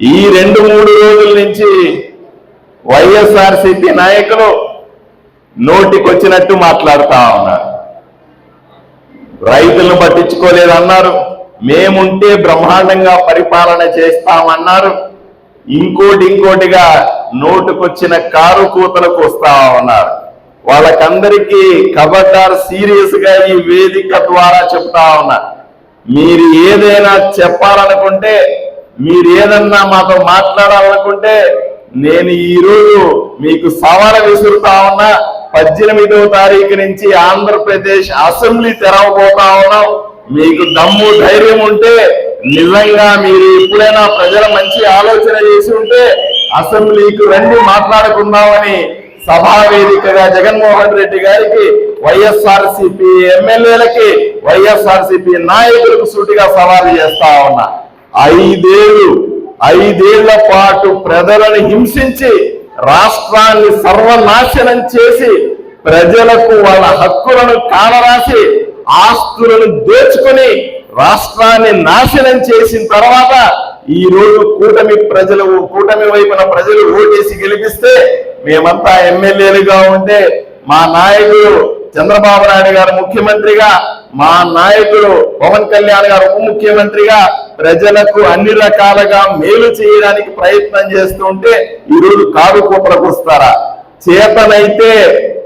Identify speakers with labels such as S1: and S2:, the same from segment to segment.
S1: ఈ రెండు మూడు రోజుల నుంచి వైఎస్ఆర్సిపి నాయకులు నోటికొచ్చినట్టు మాట్లాడుతా ఉన్నారు. రైతులను పట్టించుకోలేదన్నారు. మేముంటే బ్రహ్మాండంగా పరిపాలన చేస్తామన్నారు. ఇంకోటి ఇంకోటిగా నోటుకొచ్చిన కారు కూతలకు వస్తా ఉన్నారు. వాళ్ళకందరికీ కబడ్డార్ సీరియస్గా ఈ వేదిక ద్వారా చెప్తా ఉన్నా. మీరు ఏదైనా చెప్పాలనుకుంటే మీరు ఏదన్నా మాతో మాట్లాడాలనుకుంటే నేను ఈ రోజు మీకు సవాలు విసురుతా ఉన్నా. పద్దెనిమిదవ తారీఖు నుంచి ఆంధ్రప్రదేశ్ అసెంబ్లీ తెరవబోతా ఉన్నాం. మీకు దమ్ము ధైర్యం ఉంటే నిజంగా మీరు ఎప్పుడైనా ప్రజల మంచి ఆలోచన చేసి ఉంటే అసెంబ్లీకి రండి మాట్లాడుకుందామని సభావేదికగా జగన్మోహన్ రెడ్డి గారికి వైఎస్ఆర్ సిపి ఎమ్మెల్యేలకి వైఎస్ఆర్ సిపి నాయకులకు సూటిగా సవాలు చేస్తా ఉన్నా. ఐదేళ్ళు ఐదేళ్ళ పాటు ప్రజలను హింసించి రాష్ట్రాన్ని సర్వనాశనం చేసి ప్రజలకు వాళ్ళ హక్కులను కాలరాసి ఆస్తులను దోచుకుని రాష్ట్రాన్ని నాశనం చేసిన తర్వాత ఈ రోజు కూటమి ప్రజలు కూటమి వైపున ప్రజలు ఓటేసి గెలిపిస్తే మేమంతా ఎమ్మెల్యేలుగా ఉంటే మా నాయకుడు చంద్రబాబు నాయుడు గారు ముఖ్యమంత్రిగా మా నాయకుడు పవన్ కళ్యాణ్ గారు ఉప ముఖ్యమంత్రిగా ప్రజలకు అన్ని రకాలుగా మేలు చేయడానికి ప్రయత్నం చేస్తుంటే ఈరోజు కారు కూపలకు చేతనైతే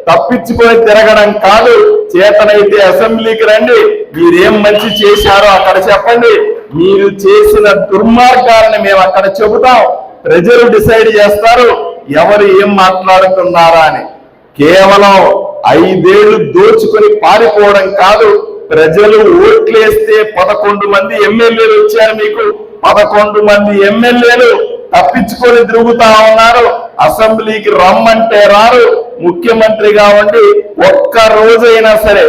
S1: తప్పించుకొని తిరగడం కాదు చేతనైతే అసెంబ్లీకి రండి మీరేం మంచి చేశారో అక్కడ చెప్పండి. మీరు చేసిన దుర్మార్గాలను మేము అక్కడ చెబుతాం. ప్రజలు డిసైడ్ చేస్తారు ఎవరు ఏం మాట్లాడుతున్నారా అని. కేవలం ఐదేళ్ళు దోచుకొని పారిపోవడం కాదు. ప్రజలు ఓట్లేస్తే పదకొండు మంది ఎమ్మెల్యేలు వచ్చారు మీకు. పదకొండు మంది ఎమ్మెల్యేలు తప్పించుకొని తిరుగుతా ఉన్నారు. అసెంబ్లీకి రమ్మంటే రారు. ముఖ్యమంత్రిగా ఉండి ఒక్క రోజైనా సరే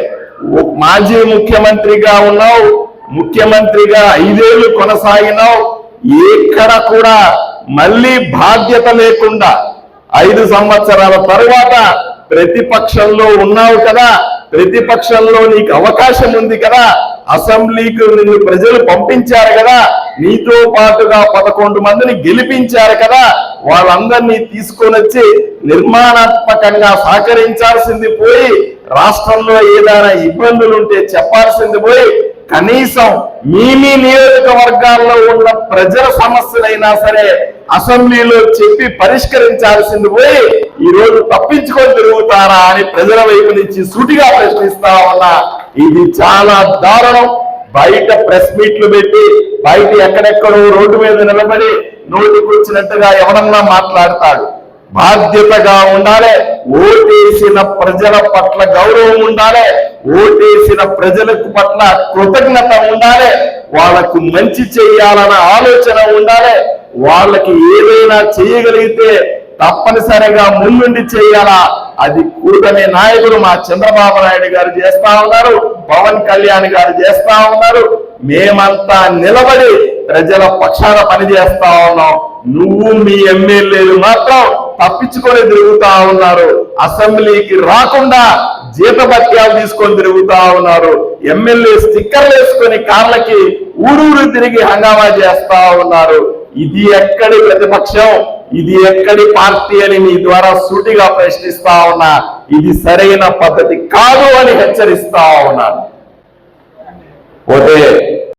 S1: మాజీ ముఖ్యమంత్రిగా ఉన్నావు. ముఖ్యమంత్రిగా ఐదేళ్ళు కొనసాగినావు. ఎక్కడ కూడా మళ్ళీ బాధ్యత లేకుండా ఐదు సంవత్సరాల తరువాత ప్రతిపక్షంలో ఉన్నావు కదా ప్రతిపక్షంలో నీకు అవకాశం ఉంది కదా అసెంబ్లీకి నిన్ను ప్రజలు పంపించారు కదా నీతో పాటుగా పదకొండు మందిని గెలిపించారు కదా వాళ్ళందరినీ తీసుకొని వచ్చి నిర్మాణాత్మకంగా సహకరించాల్సింది పోయి రాష్ట్రంలో ఏదైనా ఇబ్బందులు ఉంటే చెప్పాల్సింది పోయి కనీసం మీ మీ నియోజకవర్గాల్లో ఉన్న ప్రజల సమస్యలైనా సరే అసెంబ్లీలో చెప్పి పరిష్కరించాల్సింది పోయి ఈ రోజు తప్పించుకొని తిరుగుతారా అని ప్రజల వైపు నుంచి సూటిగా ప్రశ్నిస్తా ఉన్నా. ఇది చాలా దారుణం. బయట ప్రెస్ మీట్లు పెట్టి బయట ఎక్కడెక్కడో రోడ్డు మీద నిలబడి నోటికి వచ్చినట్టుగా ఎవరన్నా మాట్లాడతాడు. బాధ్యతగా ఉండాలి. ఓటేసిన ప్రజల పట్ల గౌరవం ఉండాలి. ఓటేసిన ప్రజలకు పట్ల కృతజ్ఞత ఉండాలి. వాళ్ళకు మంచి చేయాలన్న ఆలోచన ఉండాలి. వాళ్ళకి ఏదైనా చేయగలిగితే తప్పనిసరిగా ముందుండి చేయాలా? అది కూటమి నాయకుడు మా చంద్రబాబు నాయుడు గారు చేస్తా ఉన్నారు. పవన్ కళ్యాణ్ గారు చేస్తా ఉన్నారు. మేమంతా నిలబడి ప్రజల పక్షాన పనిచేస్తా ఉన్నాం. నువ్వు మీ ఎమ్మెల్యేలు మాత్రం తప్పించుకొని తిరుగుతా ఉన్నారు. అసెంబ్లీకి రాకుండా జీతభత్యాలు తీసుకొని తిరుగుతా ఉన్నారు. ఎమ్మెల్యే స్టిక్కర్లు వేసుకొని కార్లకి ఊరూరు తిరిగి హంగామా చేస్తా ఉన్నారు. ఇది ఎక్కడి ప్రతిపక్షం? ఇది ఎక్కడి పార్టీ అని మీ ద్వారా సూటిగా ప్రశ్నిస్తా ఉన్నా. ఇది సరైన పద్ధతి కాదు అని హెచ్చరిస్తా ఉన్నాను. Porque